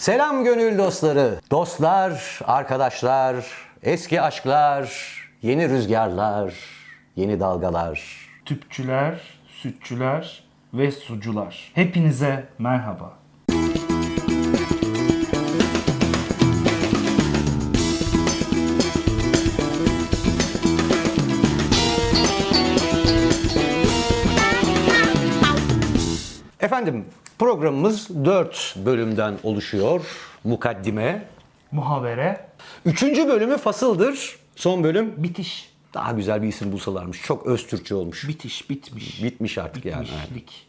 Selam gönül dostları. Dostlar, arkadaşlar, eski aşklar, yeni rüzgarlar, yeni dalgalar. Tüpçüler, sütçüler ve sucular. Hepinize merhaba. Efendim programımız 4 bölümden oluşuyor. Mukaddime. Muhabere, Üçüncü bölümü fasıldır. Son bölüm bitiş. daha güzel bir isim bulsalarmış. Çok öz Türkçe olmuş. Bitiş, bitmiş. Bitmiş artık yani. Bitmişlik.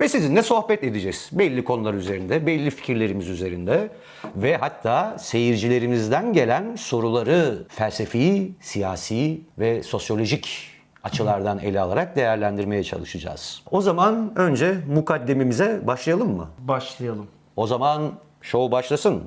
Ve sizinle sohbet edeceğiz. Belli konular üzerinde, belli fikirlerimiz üzerinde ve hatta seyircilerimizden gelen soruları felsefi, siyasi ve sosyolojik açılardan ele alarak değerlendirmeye çalışacağız. O zaman önce mukaddemimize başlayalım mı? Başlayalım. O zaman show başlasın.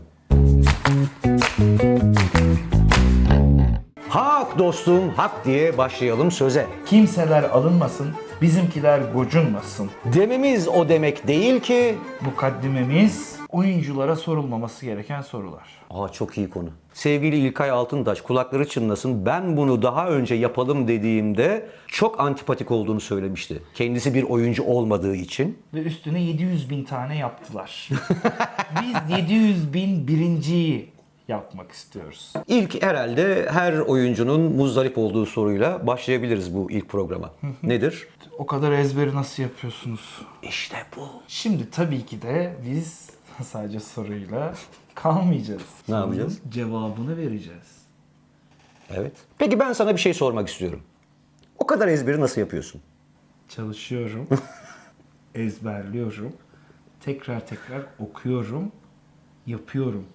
Hak dostum, hak diye başlayalım söze. Kimseler alınmasın, bizimkiler gocunmasın. Dememiz o demek değil ki Mukaddimemiz oyunculara sorulmaması gereken sorular. Aa çok iyi konu. Sevgili İlkay Altıntaş kulakları çınlasın. Ben bunu daha önce yapalım dediğimde çok antipatik olduğunu söylemişti. Kendisi bir oyuncu olmadığı için. Ve üstüne 700 bin tane yaptılar. Biz 700 bin birinciyi yapmak istiyoruz. İlk herhalde her oyuncunun muzdarip olduğu soruyla başlayabiliriz bu ilk programa. Nedir? O kadar ezberi nasıl yapıyorsunuz? İşte bu. Şimdi tabii ki de biz sadece soruyla kalmayacağız. Ne yapacağız? Cevabını vereceğiz. Evet. Peki ben sana bir şey sormak istiyorum. O kadar ezberi nasıl yapıyorsun? Çalışıyorum, ezberliyorum, tekrar tekrar okuyorum, yapıyorum.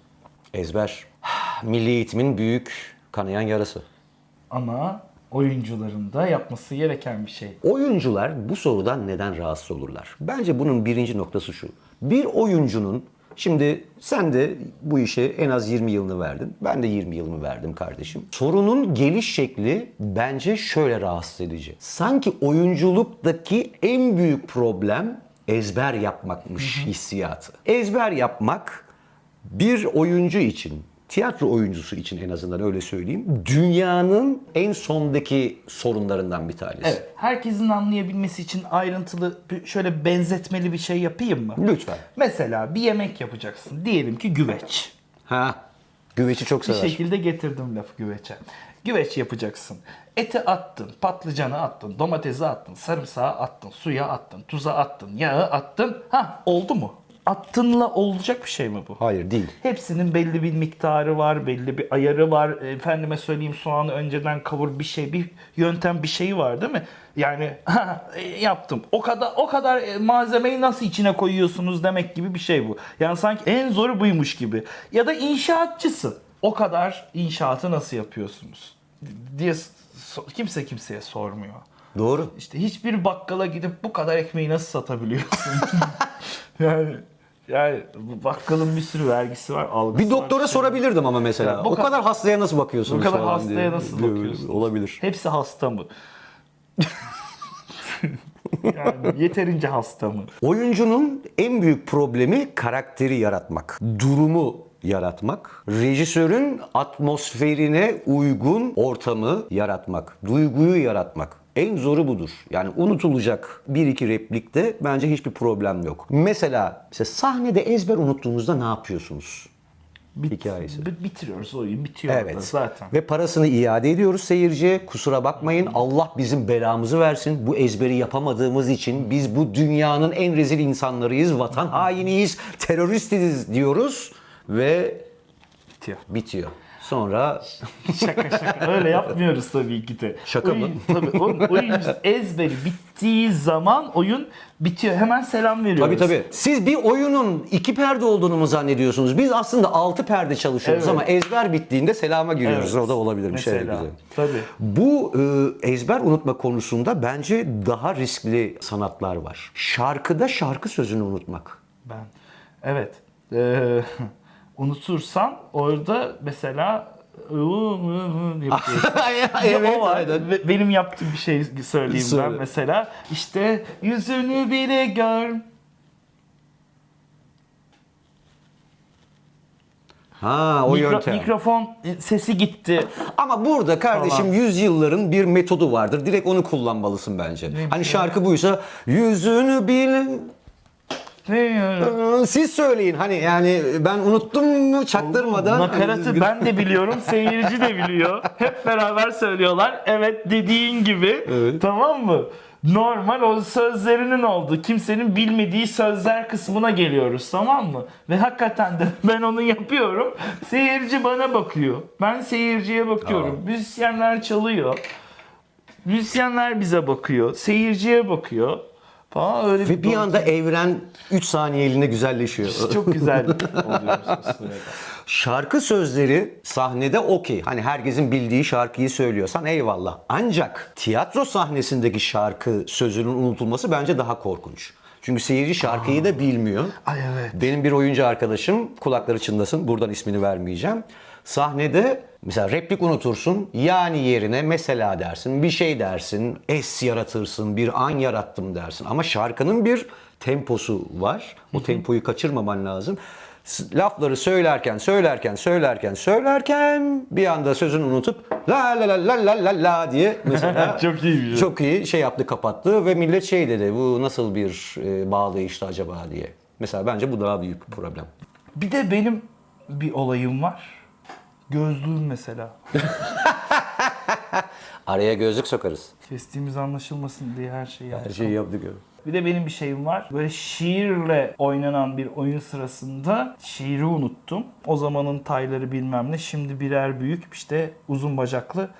Ezber. Milli eğitimin büyük kanayan yarası. Ama oyuncuların da yapması gereken bir şey. Oyuncular bu sorudan neden rahatsız olurlar? Bence bunun birinci noktası şu. Bir oyuncunun Şimdi sen de bu işe en az 20 yılını verdin. Ben de 20 yılımı verdim kardeşim. Sorunun geliş şekli bence şöyle rahatsız edici. Sanki oyunculuktaki en büyük problem ezber yapmakmış hissiyatı. Ezber yapmak bir oyuncu için, tiyatro oyuncusu için en azından öyle söyleyeyim, dünyanın en sondaki sorunlarından bir tanesi. Evet, herkesin anlayabilmesi için ayrıntılı bir- şöyle benzetmeli bir şey yapayım mı? Lütfen. Mesela bir yemek yapacaksın. Diyelim ki güveç. Ha. Güveci çok Bir sever. şekilde getirdim lafı güveçe. Güveç yapacaksın. Eti attın, patlıcanı attın, domatesi attın, sarımsağı attın, suya attın, tuza attın, yağı attın. Ha oldu mu? Attınla olacak bir şey mi bu? Hayır değil. Hepsinin belli bir miktarı var, belli bir ayarı var. Efendime söyleyeyim soğanı önceden kavur bir şey, bir yöntem bir şeyi var değil mi? Yani e, yaptım. O kadar o kadar e, malzemeyi nasıl içine koyuyorsunuz demek gibi bir şey bu. Yani sanki en zoru buymuş gibi. Ya da inşaatçısın. O kadar inşaatı nasıl yapıyorsunuz? diye kimse kimseye sormuyor. Doğru. İşte hiçbir bakkala gidip bu kadar ekmeği nasıl satabiliyorsun? yani yani bakkalın bir sürü vergisi var. Algısı Bir doktora var, sorabilirdim ama mesela. Ya bu o kadar- kadar hastaya nasıl bakıyorsunuz Bu kadar falan hastaya diye. nasıl bakıyorsunuz? Olabilir. Hepsi hasta mı? yani yeterince hasta mı? Oyuncunun en büyük problemi karakteri yaratmak. Durumu yaratmak. Rejisörün atmosferine uygun ortamı yaratmak. Duyguyu yaratmak. En zoru budur. Yani unutulacak bir iki replikte bence hiçbir problem yok. Mesela, mesela sahnede ezber unuttuğunuzda ne yapıyorsunuz? Hikayesi. Bi- Bitiriyoruz oyun bitiyor Evet. zaten. Ve parasını iade ediyoruz seyirciye. Kusura bakmayın Allah bizim belamızı versin. Bu ezberi yapamadığımız için biz bu dünyanın en rezil insanlarıyız, vatan hainiyiz, teröristiz diyoruz ve Bitiyor. bitiyor. Sonra Şaka şaka öyle yapmıyoruz tabii ki de. Şaka mı? oyun, Tabii o- oyuncu ezberi bittiği zaman oyun bitiyor. Hemen selam veriyoruz. tabii tabii. Siz bir oyunun iki perde olduğunu mu zannediyorsunuz? Biz aslında altı perde çalışıyoruz Evet. ama ezber bittiğinde selama giriyoruz. Evet. O da olabilir bir şey Mesela, güzel. tabii. Bu e, ezber unutma konusunda bence daha riskli sanatlar var. Şarkıda şarkı sözünü unutmak. Ben evet. Ee, unutursan orada mesela yapıyorsun. evet, o var. aynen. Benim yaptığım bir şey söyleyeyim Söyle. ben mesela. İşte yüzünü bile gör. Ha o Mikro- yöntem. Mikrofon e, sesi gitti. Ama burada kardeşim Falan. yüzyılların bir metodu vardır. Direkt onu kullanmalısın bence. Hani şarkı buysa yüzünü bil Ne? Ee, siz söyleyin hani yani ben unuttum mu çaktırmadan. Nakaratı ben de biliyorum, seyirci de biliyor. Hep beraber söylüyorlar. Evet dediğin gibi. Evet. Tamam mı? Normal o sözlerinin oldu. Kimsenin bilmediği sözler kısmına geliyoruz tamam mı? Ve hakikaten de ben onu yapıyorum. Seyirci bana bakıyor. Ben seyirciye bakıyorum. Müzisyenler çalıyor. Müzisyenler bize bakıyor. Seyirciye bakıyor. Falan öyle Ve bir anda evren 3 saniyeliğine güzelleşiyor. çok güzel oluyoruz o sırada. Şarkı sözleri sahnede okey. Hani herkesin bildiği şarkıyı söylüyorsan eyvallah. Ancak tiyatro sahnesindeki şarkı sözünün unutulması bence daha korkunç. Çünkü seyirci şarkıyı da bilmiyor. Ay evet. Benim bir oyuncu arkadaşım kulakları çınlasın buradan ismini vermeyeceğim. Sahnede mesela replik unutursun yani yerine mesela dersin bir şey dersin es yaratırsın bir an yarattım dersin ama şarkının bir temposu var. O tempoyu kaçırmaman lazım. Lafları söylerken söylerken söylerken söylerken bir anda sözünü unutup la la la la la la la diye mesela Çok iyi bir şey. çok iyi şey yaptı kapattı ve millet şey dedi bu nasıl bir e, bağlayıştı acaba diye. Mesela bence bu daha büyük bir problem. Bir de benim bir olayım var. Gözlüğüm mesela. Araya gözlük sokarız. Kestiğimiz anlaşılmasın diye her şeyi Her yaptım. şeyi yaptık. ya. Bir de benim bir şeyim var. Böyle şiirle oynanan bir oyun sırasında şiiri unuttum. O zamanın tayları bilmem ne. Şimdi birer büyük işte uzun bacaklı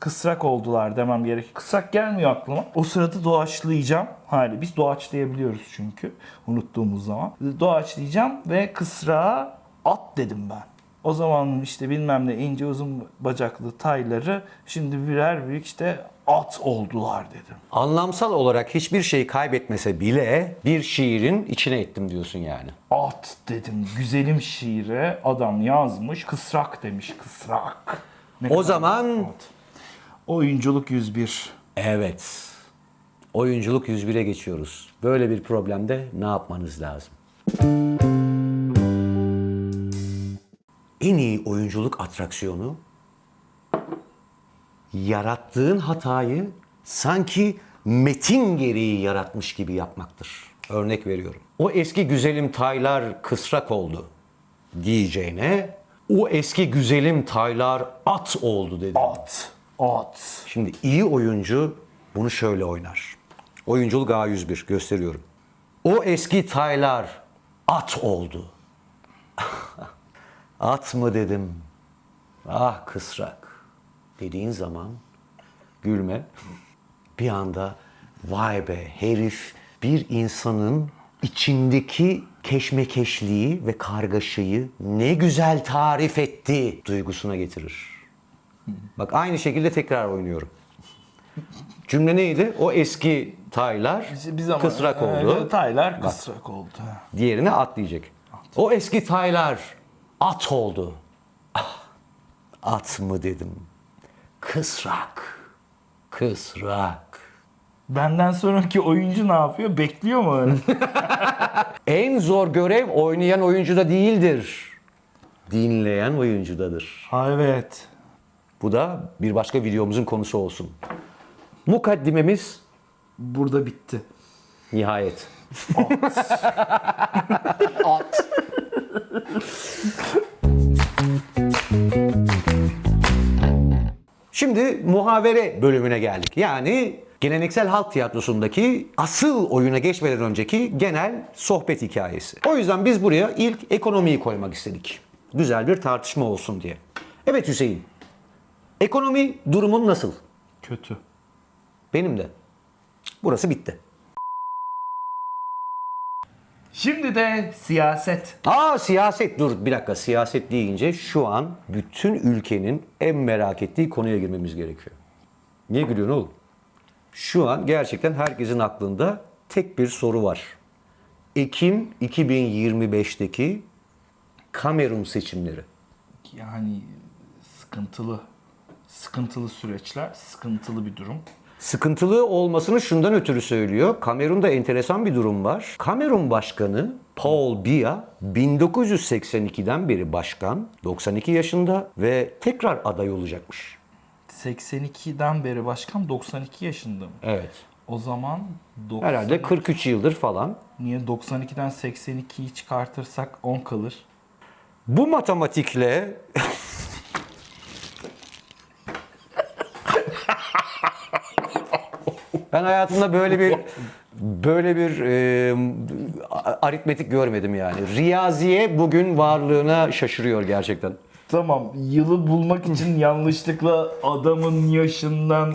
kısrak oldular demem gerek. Kısrak gelmiyor aklıma. O sırada doğaçlayacağım. Hali biz doğaçlayabiliyoruz çünkü unuttuğumuz zaman. Doğaçlayacağım ve kısrağa at dedim ben. O zaman işte bilmem ne ince uzun bacaklı tayları şimdi birer büyük işte at oldular dedim. Anlamsal olarak hiçbir şey kaybetmese bile bir şiirin içine ettim diyorsun yani. At dedim. Güzelim şiire adam yazmış. Kısrak demiş. Kısrak. Ne O zaman- at. Oyunculuk 101. Evet. Oyunculuk 101'e geçiyoruz. Böyle bir problemde ne yapmanız lazım? En iyi oyunculuk atraksiyonu yarattığın hatayı sanki metin gereği yaratmış gibi yapmaktır. Örnek veriyorum. O eski güzelim taylar kısrak oldu diyeceğine o eski güzelim taylar at oldu dedi. At. At. Şimdi iyi oyuncu bunu şöyle oynar. Oyunculuk A101 gösteriyorum. O eski taylar at oldu. at mı dedim. Ah kısrak dediğin zaman gülme. Bir anda vay be herif bir insanın içindeki keşmekeşliği ve kargaşayı ne güzel tarif etti duygusuna getirir. Bak aynı şekilde tekrar oynuyorum. Cümle neydi? O eski taylar Biz ama kısrak oldu. Evet, taylar kısrak oldu. Diğerine at diyecek. O eski taylar at oldu. Ah, at mı dedim. Kısrak. Kısrak. Benden sonraki oyuncu ne yapıyor? Bekliyor mu öyle? En zor görev oynayan oyuncuda değildir. Dinleyen oyuncudadır. ha evet. Bu da bir başka videomuzun konusu olsun. Mukaddimemiz Burada bitti. nihayet. Şimdi muhavere bölümüne geldik. Yani geleneksel halk tiyatrosundaki asıl oyuna geçmeden önceki genel sohbet hikayesi. O yüzden biz buraya ilk ekonomiyi koymak istedik. Güzel bir tartışma olsun diye. Evet Hüseyin. Ekonomi durumun nasıl? Kötü. Benim de. Burası bitti. Şimdi de siyaset. Aa siyaset dur bir dakika siyaset deyince şu an bütün ülkenin en merak ettiği konuya girmemiz gerekiyor. Niye gülüyorsun oğlum? Şu an gerçekten herkesin aklında tek bir soru var. Ekim 2025'teki Kamerun seçimleri. Yani sıkıntılı. Sıkıntılı süreçler, sıkıntılı bir durum. Sıkıntılı olmasını şundan ötürü söylüyor. Kamerun'da enteresan bir durum var. Kamerun Başkanı Paul Biya 1982'den beri başkan, 92 yaşında ve tekrar aday olacakmış. 82'den beri başkan 92 yaşında mı? Evet. O zaman 90, Herhalde 43 yıldır falan. niye 92'den 82'yi çıkartırsak 10 kalır. Bu matematikle ben hayatımda böyle bir böyle bir e, aritmetik görmedim yani. Riyaziye bugün varlığına şaşırıyor gerçekten. Tamam yılı bulmak için yanlışlıkla adamın yaşından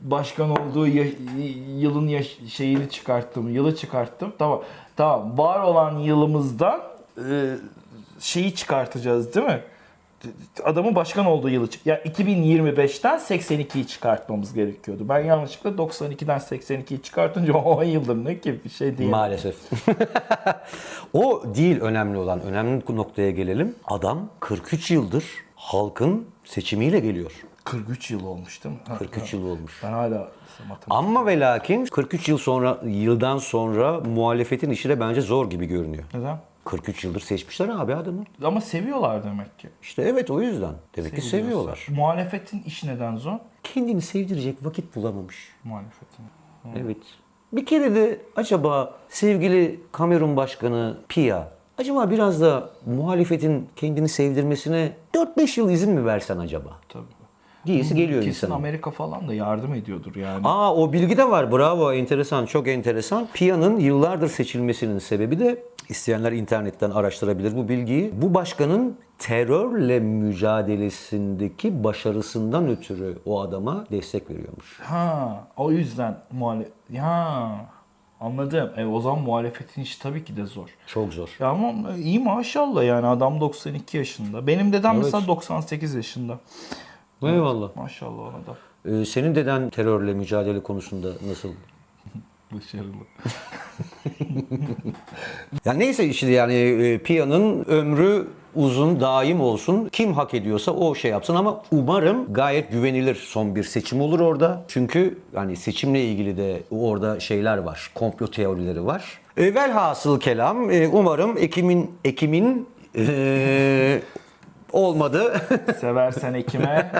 başkan olduğu ya- yılın yaş- şeyini çıkarttım. Yılı çıkarttım. Tamam. Tamam. Var olan yılımızdan e, şeyi çıkartacağız değil mi? Adamın başkan olduğu yılı. Ya 2025'ten 82'yi çıkartmamız gerekiyordu. Ben yanlışlıkla 92'den 82'yi çıkartınca 10 yıldır ne ki bir şey değil. Maalesef. o değil önemli olan. Önemli noktaya gelelim. Adam 43 yıldır halkın seçimiyle geliyor. 43 yıl olmuş değil mi? Ha, 43 ha. yıl olmuş. Ben hala Ama ve lakin 43 yıl sonra yıldan sonra muhalefetin işi de bence zor gibi görünüyor. Neden? 43 yıldır seçmişler abi adamı. Ama seviyorlar demek ki. İşte evet o yüzden. Demek ki seviyorlar. Muhalefetin işi neden zor? Kendini sevdirecek vakit bulamamış. Muhalefetin. Evet. Bir kere de acaba sevgili Kamerun Başkanı Pia acaba biraz da muhalefetin kendini sevdirmesine 4-5 yıl izin mi versen acaba? Tabii. Diyesi geliyor Kesin insanın. Amerika falan da yardım ediyordur yani. Aa o bilgi de var. Bravo. Enteresan. Çok enteresan. Pia'nın yıllardır seçilmesinin sebebi de isteyenler internetten araştırabilir bu bilgiyi. Bu başkanın terörle mücadelesindeki başarısından ötürü o adama destek veriyormuş. Ha, o yüzden muhalef... Ya, anladım. E, o zaman muhalefetin işi tabii ki de zor. Çok zor. Ya ama iyi maşallah yani adam 92 yaşında. Benim dedem Evet. mesela 98 yaşında. Eyvallah. Maşallah ona da. Ee, senin deden terörle mücadele konusunda nasıl? Başarılı. Ya neyse işte yani e, Pia'nın ömrü uzun, daim olsun. Kim hak ediyorsa o şey yapsın ama umarım gayet güvenilir son bir seçim olur orada. Çünkü yani seçimle ilgili de orada şeyler var, komplo teorileri var. E, velhasıl kelam e, umarım Ekim'in Ekim'in e, olmadı. Seversen Ekim'e.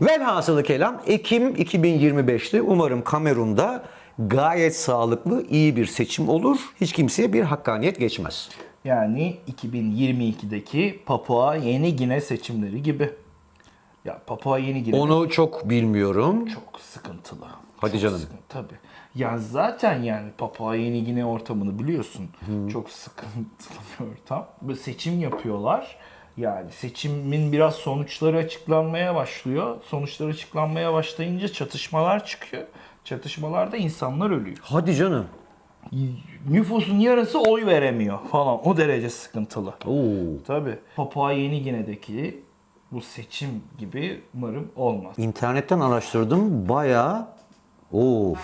Velhasılı kelam Ekim 2025'te umarım Kamerun'da gayet sağlıklı, iyi bir seçim olur. Hiç kimseye bir hakkaniyet geçmez. Yani 2022'deki Papua Yeni Gine seçimleri gibi. Ya Papua Yeni Gine Onu çok bilmiyorum. çok sıkıntılı. Hadi Çok canım. sıkıntı, tabii. Ya zaten yani Papua Yeni Gine ortamını biliyorsun. Çok sıkıntılı bir ortam. Böyle seçim yapıyorlar. Yani seçimin biraz sonuçları açıklanmaya başlıyor. Sonuçlar açıklanmaya başlayınca çatışmalar çıkıyor. Çatışmalarda insanlar ölüyor. Hadi canım. Nüfusun yarısı oy veremiyor falan. O derece sıkıntılı. Oo. Tabii. Papua Yeni Gine'deki bu seçim gibi umarım olmaz. İnternetten araştırdım. Bayağı o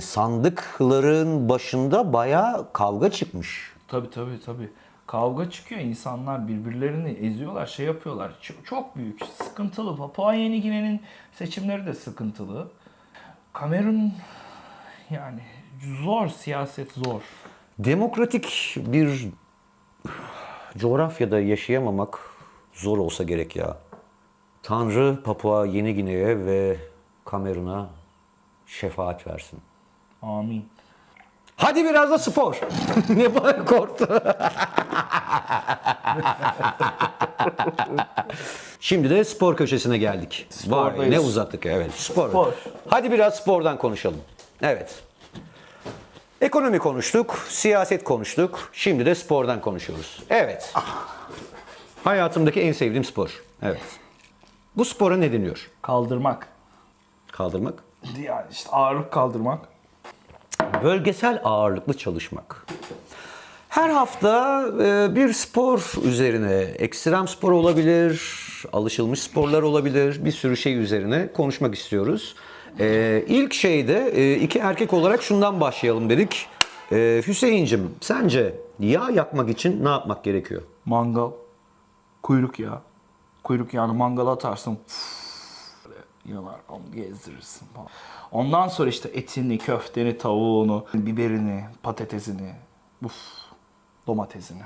sandıkların başında bayağı kavga çıkmış. Tabii tabii tabii. Kavga çıkıyor. insanlar birbirlerini eziyorlar, şey yapıyorlar. Çok, çok büyük, sıkıntılı. Papua Yeni Gine'nin seçimleri de sıkıntılı. Kamerun yani zor, siyaset zor. Demokratik bir coğrafyada yaşayamamak zor olsa gerek ya. Tanrı Papua Yeni Gine'ye ve Kamerun'a şefaat versin. Amin. Hadi biraz da spor. ne bana korktu. Şimdi de spor köşesine geldik. Vay Spordayız. ne uzattık evet. Spor. Spor. Hadi biraz spordan konuşalım. Evet. Ekonomi konuştuk, siyaset konuştuk. Şimdi de spordan konuşuyoruz. Evet. Hayatımdaki en sevdiğim spor. Evet. Bu spora ne deniyor? Kaldırmak. Kaldırmak. Yani işte ağırlık kaldırmak. Bölgesel ağırlıklı çalışmak. Her hafta e, bir spor üzerine, ekstrem spor olabilir, alışılmış sporlar olabilir, bir sürü şey üzerine konuşmak istiyoruz. E, ilk şeyde e, iki erkek olarak şundan başlayalım dedik. E, Hüseyin'cim sence yağ yakmak için ne yapmak gerekiyor? Mangal. Kuyruk yağı. Kuyruk yağını mangala atarsın. Yıllar onu gezdirirsin falan. Ondan sonra işte etini, köfteni, tavuğunu, biberini, patatesini, uf, domatesini.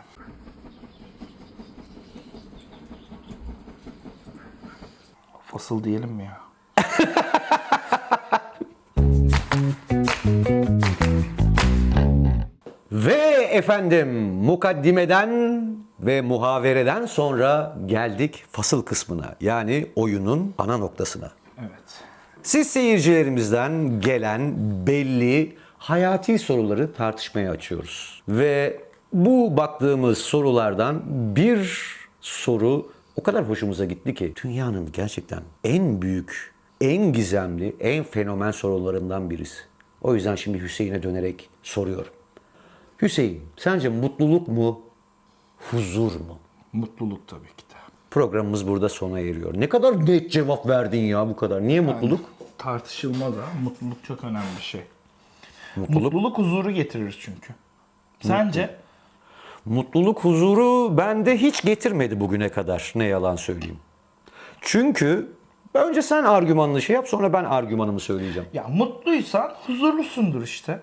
Fasıl diyelim mi ya? Ve efendim mukaddimeden ve muhavereden sonra geldik fasıl kısmına. Yani oyunun ana noktasına. Evet. Siz seyircilerimizden gelen belli hayati soruları tartışmaya açıyoruz. Ve bu baktığımız sorulardan bir soru o kadar hoşumuza gitti ki dünyanın gerçekten en büyük, en gizemli, en fenomen sorularından birisi. O yüzden şimdi Hüseyin'e dönerek soruyorum. Hüseyin, sence mutluluk mu, huzur mu? Mutluluk tabii ki de. Programımız burada sona eriyor. Ne kadar net cevap verdin ya bu kadar. Niye mutluluk? Tartışılmaz ha. Mutluluk çok önemli bir şey. Mutluluk. Mutluluk huzuru getirir çünkü. Sence? Mutluluk huzuru bende hiç getirmedi bugüne kadar. Ne yalan söyleyeyim. Çünkü önce sen argümanını şey yap sonra ben argümanımı söyleyeceğim. Ya mutluysan huzurlusundur işte.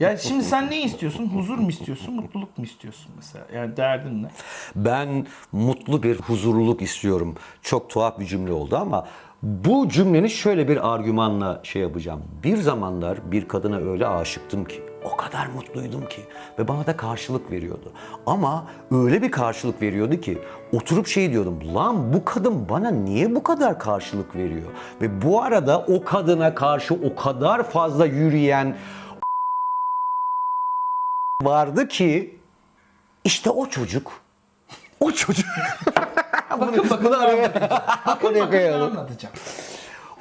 Ya şimdi sen ne istiyorsun? Huzur mu istiyorsun? Mutluluk mu istiyorsun mesela? Yani derdin ne? Ben mutlu bir huzurluluk istiyorum. Çok tuhaf bir cümle oldu ama bu cümleni şöyle bir argümanla şey yapacağım. Bir zamanlar bir kadına öyle aşıktım ki, o kadar mutluydum ki ve bana da karşılık veriyordu. Ama öyle bir karşılık veriyordu ki oturup şey diyordum. Lan bu kadın bana niye bu kadar karşılık veriyor? Ve bu arada o kadına karşı o kadar fazla yürüyen vardı ki işte o çocuk o çocuk Bakın bakın bakın bakın anlatacağım.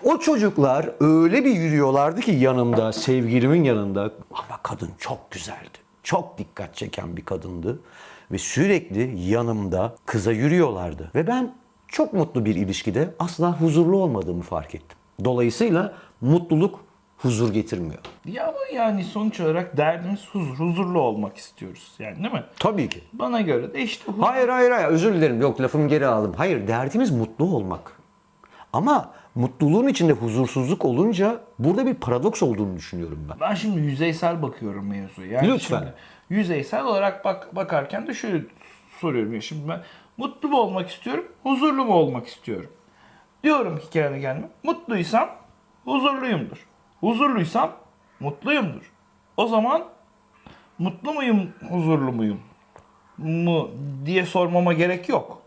O çocuklar öyle bir yürüyorlardı ki yanımda, sevgilimin yanında. Ama kadın çok güzeldi. Çok dikkat çeken bir kadındı. Ve sürekli yanımda kıza yürüyorlardı. Ve ben çok mutlu bir ilişkide asla huzurlu olmadığımı fark ettim. Dolayısıyla mutluluk huzur getirmiyor. Ya ama yani sonuç olarak derdimiz huzur. Huzurlu olmak istiyoruz yani değil mi? Tabii ki. Bana göre de işte huzur. Hayır hayır hayır özür dilerim yok lafımı geri aldım. Hayır derdimiz mutlu olmak. Ama mutluluğun içinde huzursuzluk olunca burada bir paradoks olduğunu düşünüyorum ben. Ben şimdi yüzeysel bakıyorum mevzuya. Yani Lütfen. Şimdi yüzeysel olarak bak bakarken de şöyle soruyorum ya şimdi ben mutlu mu olmak istiyorum, huzurlu mu olmak istiyorum? Diyorum ki kendi kendime mutluysam huzurluyumdur. Huzurluysam mutluyumdur. O zaman mutlu muyum, huzurlu muyum mu diye sormama gerek yok.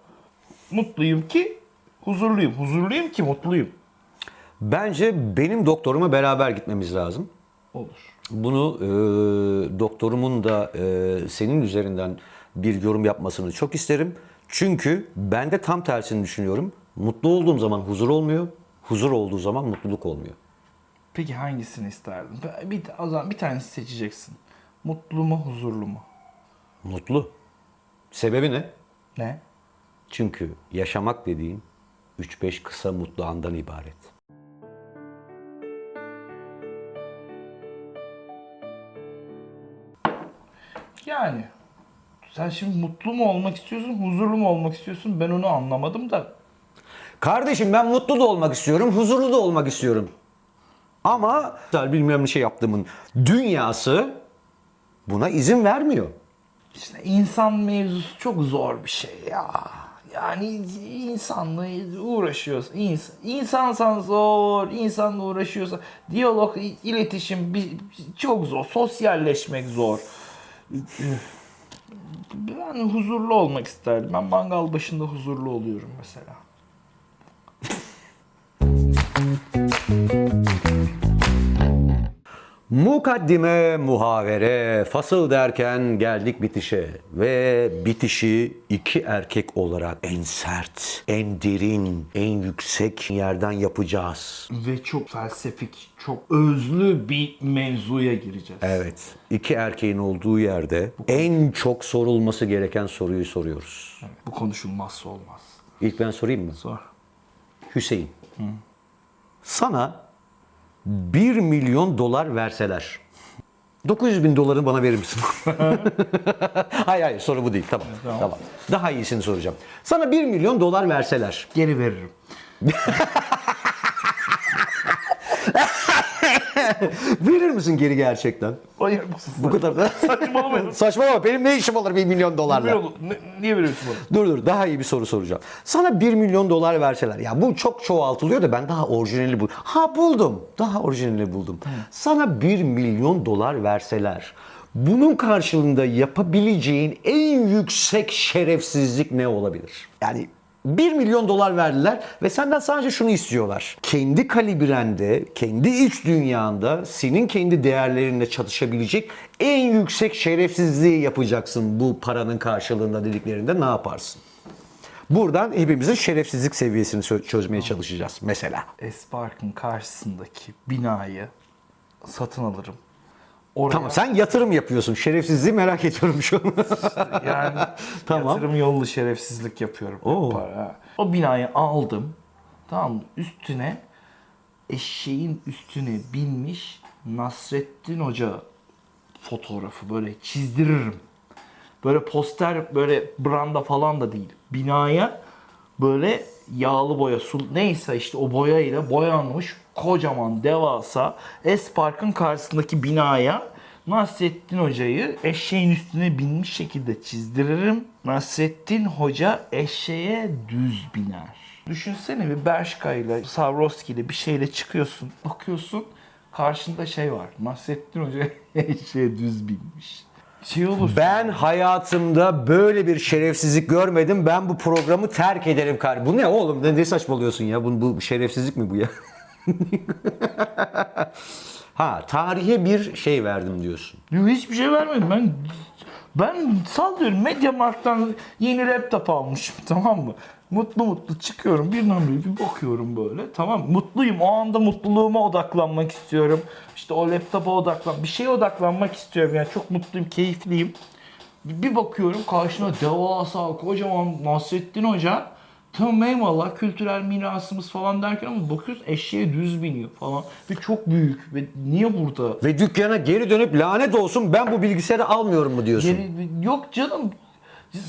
Mutluyum ki huzurluyum. Huzurluyum ki mutluyum. Bence benim doktoruma beraber gitmemiz lazım. Olur. Bunu e, doktorumun da e, senin üzerinden bir yorum yapmasını çok isterim. Çünkü ben de tam tersini düşünüyorum. Mutlu olduğum zaman huzur olmuyor, huzur olduğu zaman mutluluk olmuyor. Peki hangisini isterdin? Bir, o zaman bir tanesi seçeceksin. Mutlu mu, huzurlu mu? Mutlu. Sebebi ne? Ne? Çünkü yaşamak dediğin 3-5 kısa mutlu andan ibaret. Yani sen şimdi mutlu mu olmak istiyorsun, huzurlu mu olmak istiyorsun? Ben onu anlamadım da. Kardeşim ben mutlu da olmak istiyorum, huzurlu da olmak istiyorum. Ama bilmem ne şey yaptığımın dünyası buna izin vermiyor. İşte insan mevzusu çok zor bir şey ya. Yani insanla uğraşıyorsun. İns insansan zor, insanla uğraşıyorsan diyalog, iletişim çok zor. Sosyalleşmek zor. Ben huzurlu olmak isterdim. Ben mangal başında huzurlu oluyorum mesela. Mukaddime, muhavere, fasıl derken geldik bitişe. Ve bitişi iki erkek olarak en sert, en derin, en yüksek yerden yapacağız. Ve çok felsefik, çok özlü bir mevzuya gireceğiz. Evet, iki erkeğin olduğu yerde en çok sorulması gereken soruyu soruyoruz. Bu konuşulmazsa olmaz. İlk ben sorayım mı? Sor. Hüseyin. Sana 1 milyon dolar verseler. 900 bin dolarını bana verir misin? hayır hayır soru bu değil. Tamam, tamam. Daha iyisini soracağım. Sana 1 milyon dolar verseler. Geri veririm. Verir misin geri gerçekten? Hayır? Bu kadar da. Saçmalamayın. Saçmalama benim ne işim olur 1 milyon dolarla? Ne- Niye veriyorsun bana? Dur dur daha iyi bir soru soracağım. Sana 1 milyon dolar verseler. Ya bu çok çoğaltılıyor da ben daha orijinali bul. Ha buldum. Daha orijinali buldum. Sana 1 milyon dolar verseler. Bunun karşılığında yapabileceğin en yüksek şerefsizlik ne olabilir? Yani 1 milyon dolar verdiler ve senden sadece şunu istiyorlar. Kendi kalibrende, kendi iç dünyanda senin kendi değerlerinle çatışabilecek en yüksek şerefsizliği yapacaksın bu paranın karşılığında dediklerinde ne yaparsın? Buradan hepimizin şerefsizlik seviyesini çö- çözmeye çalışacağız mesela. Espark'ın karşısındaki binayı satın alırım. Oraya Tamam sen yatırım yapıyorsun. Şerefsizliği merak ediyorum şu an. yani Tamam. yatırım yollu şerefsizlik yapıyorum. Oo. Para. O binayı aldım. Tamam? Üstüne eşeğin üstüne binmiş Nasrettin Hoca fotoğrafı böyle çizdiririm. Böyle poster böyle branda falan da değil. Binaya böyle yağlı boya su neyse işte o boyayla boyanmış kocaman devasa Espark'ın karşısındaki binaya Nasrettin Hoca'yı eşeğin üstüne binmiş şekilde çizdiririm. Nasrettin Hoca eşeğe düz biner. Düşünsene bir Bershka ile Swarovski ile bir şeyle çıkıyorsun. Bakıyorsun karşında şey var. Nasrettin Hoca eşeğe düz binmiş. Şey olur. Ben hayatımda böyle bir şerefsizlik görmedim. Ben bu programı terk ederim kar. Bu ne oğlum? Ne, ne saçmalıyorsun ya? Bu, bu şerefsizlik mi bu ya? ha tarihe bir şey verdim diyorsun. Hiçbir şey vermedim. Ben ben sallıyorum Mediamarkt'tan yeni laptop almışım tamam mı? Mutlu mutlu çıkıyorum birdenbire bir bakıyorum böyle tamam? Mutluyum o anda mutluluğuma odaklanmak istiyorum. İşte o laptopa odaklan bir şeye odaklanmak istiyorum yani çok mutluyum keyifliyim. Bir bakıyorum karşına devasa kocaman Nasrettin Hoca Tamam eyvallah kültürel mirasımız falan derken ama bakıyorsun eşeğe düz biniyor falan. Ve çok büyük ve niye burada? Ve dükkana geri dönüp lanet olsun ben bu bilgisayarı almıyorum mu diyorsun? Geri- yok canım.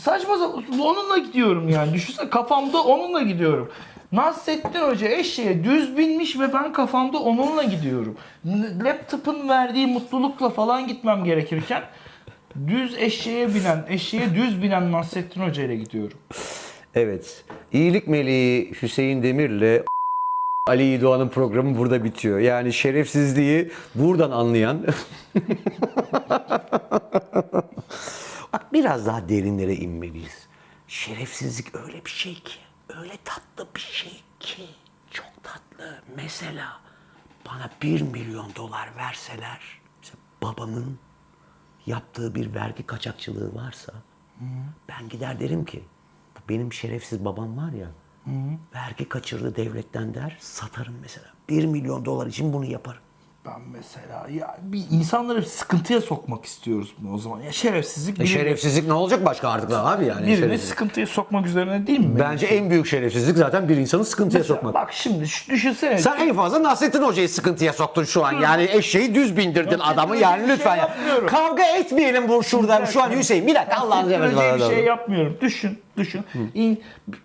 Saçma sapan onunla gidiyorum yani. Düşünsene kafamda onunla gidiyorum. Nasrettin Hoca eşeğe düz binmiş ve ben kafamda onunla gidiyorum. Laptop'un verdiği mutlulukla falan gitmem gerekirken düz eşeğe binen, eşeğe düz binen Nasrettin Hoca ile gidiyorum. Evet. İyilik Meleği Hüseyin Demir'le Ali Doğan'ın programı burada bitiyor. Yani şerefsizliği buradan anlayan Bak biraz daha derinlere inmeliyiz. Şerefsizlik öyle bir şey ki, öyle tatlı bir şey ki, çok tatlı. Mesela bana bir milyon dolar verseler, babamın yaptığı bir vergi kaçakçılığı varsa, ben gider derim ki, benim şerefsiz babam var ya, vergi kaçırdı devletten der, satarım mesela. Bir milyon dolar için bunu yaparım. Ben mesela ya bir insanları sıkıntıya sokmak istiyoruz bunu o zaman. Ya şerefsizlik E birini, şerefsizlik ne olacak başka artık da abi yani? birini sıkıntıya sokmak üzerine değil mi? Bence en büyük şerefsizlik zaten bir insanı sıkıntıya Mesela sokmak. Bak şimdi şu- düşünsene. Sen en fazla Nasrettin Hoca'yı sıkıntıya soktun şu an. Yani eşeği düz bindirdin Nasrettin adamı yani şey lütfen. ya. yapmıyorum. Kavga etmeyelim bu şuradan şu an Hüseyin. Bir dakika Allah'ını bir şey yapmıyorum. Düşün, düşün. Şu-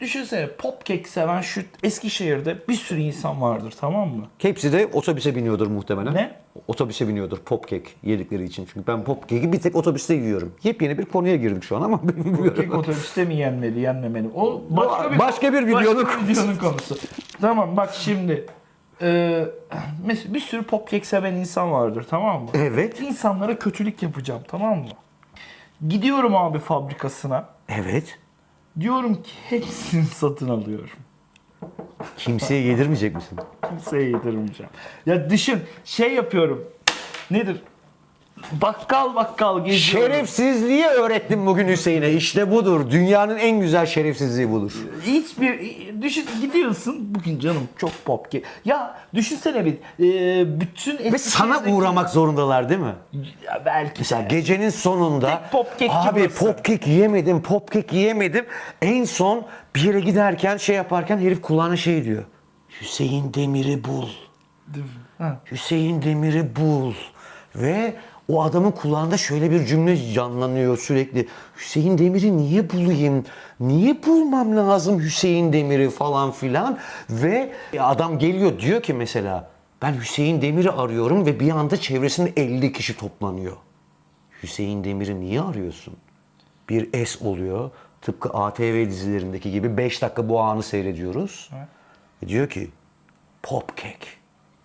düşünsene pop cake seven şu Eskişehir'de bir sürü insan vardır tamam mı? Hepsi de otobüse biniyordur muhtemelen. Ne? Otobüse biniyordur popkek yedikleri için. Çünkü ben popkeki bir tek otobüste yiyorum. Yepyeni bir konuya girdik şu an ama Pop bilmiyorum. cake otobüste mi yenmeli, yenmemeli? O başka bir, başka bir videonun başka bir videonun konusu. tamam bak şimdi. E, mesela bir sürü pop cake seven insan vardır tamam mı? Evet. İnsanlara kötülük yapacağım tamam mı? Gidiyorum abi fabrikasına. Evet. Diyorum ki hepsini satın alıyorum. Kimseye yedirmeyecek misin? Kimseye yedirmeyeceğim. Ya düşün şey yapıyorum. Nedir? Bakkal bakkal geziyorum. Şerefsizliği öğrettim bugün Hüseyin'e. İşte budur. Dünyanın en güzel şerefsizliği budur. Hiçbir düşün gidiyorsun bugün canım çok pop ki. Ya düşünsene bir e, bütün Ve sana Eskişehir'deki- uğramak zorundalar değil mi? Ya belki Mesela gecenin sonunda Tek popkek abi burası." popkek yiyemedim, popkek yiyemedim. En son bir yere giderken şey yaparken herif kulağına şey diyor. Hüseyin Demir'i bul. Ha. Hüseyin Demir'i bul. Ve o adamın kulağında şöyle bir cümle canlanıyor sürekli. Hüseyin Demir'i niye bulayım? Niye bulmam lazım Hüseyin Demir'i falan filan? Ve adam geliyor diyor ki mesela Ben Hüseyin Demir'i arıyorum ve bir anda çevresinde 50 kişi toplanıyor. Hüseyin Demir'i niye arıyorsun? Bir es oluyor. Tıpkı ATV dizilerindeki gibi 5 dakika bu anı seyrediyoruz. Ve diyor ki pop cake.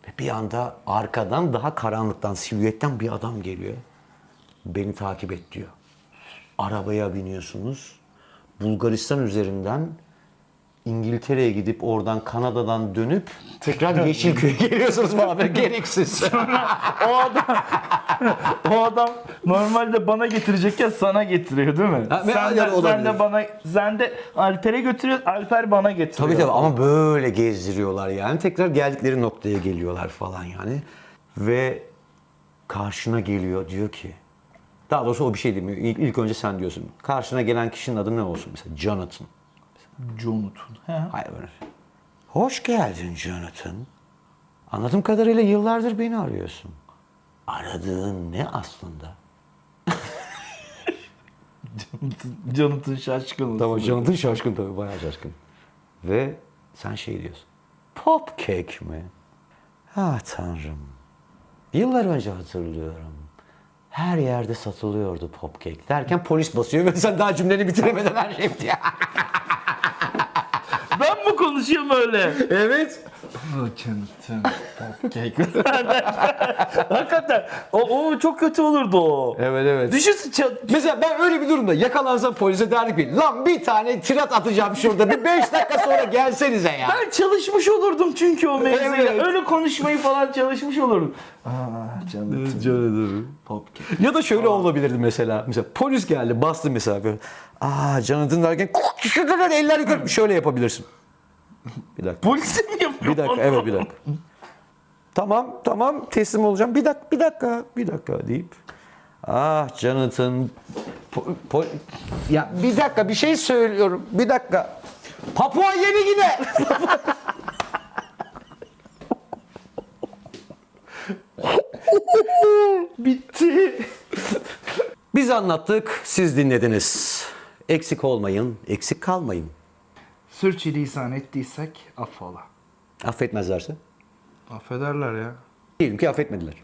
Ve bir anda arkadan daha karanlıktan, silüetten bir adam geliyor. Beni takip et diyor. Arabaya biniyorsunuz. Bulgaristan üzerinden İngiltere'ye gidip oradan Kanada'dan dönüp tekrar Yeşilköy'e geliyorsunuz beraber gereksiz. O adam o adam normalde bana getirecekken sana getiriyor değil mi? Ha, sen, de, sen olabilir. de bana sen de Alper'e götürüyor, Alper bana getiriyor. Tabii tabii ama böyle gezdiriyorlar yani. Tekrar geldikleri noktaya geliyorlar falan yani. Ve karşına geliyor diyor ki daha doğrusu o bir şey demiyor. İlk, ilk önce sen diyorsun. Karşına gelen kişinin adı ne olsun? Mesela Jonathan. Jonathan. He. Hayır böyle. Hoş geldin Jonathan. Anladığım kadarıyla yıllardır beni arıyorsun. Aradığın ne aslında? Jonathan şaşkın. Tamam Jonathan şaşkın tabii bayağı şaşkın. Ve sen şey diyorsun. Pop cake mi? Ha tanrım. Yıllar önce hatırlıyorum. Her yerde satılıyordu pop cake derken polis basıyor ve sen daha cümleni bitiremeden her şey bitiyor. Ben mi konuşuyorum öyle? evet. Hakikaten. O, o çok kötü olurdu o. Evet evet. Düşünsün ça- Mesela ben öyle bir durumda yakalansam polise derdik ki lan bir tane tirat atacağım şurada bir 5 dakika sonra gelsenize ya. Ben çalışmış olurdum çünkü o mevzuya. Evet. Öyle konuşmayı falan çalışmış olurdum. Aa, Jonathan. Pop Ya da şöyle olabilirdi mesela. Mesela polis geldi bastı mesela böyle. Aa Jonathan derken eller yukarı şöyle yapabilirsin. Bir dakika. Polisi mi yapıyor? Bir dakika evet bir dakika. Tamam tamam teslim olacağım. Bir dakika bir dakika bir dakika deyip. Ah Jonathan. Po- po- ya bir dakika bir şey söylüyorum. Bir dakika. Papua Yeni Gine. Bitti. Biz anlattık, siz dinlediniz. Eksik olmayın, eksik kalmayın. Sürçülisan ettiysek affola. Affetmezlerse? Affederler ya. Diyelim ki affetmediler.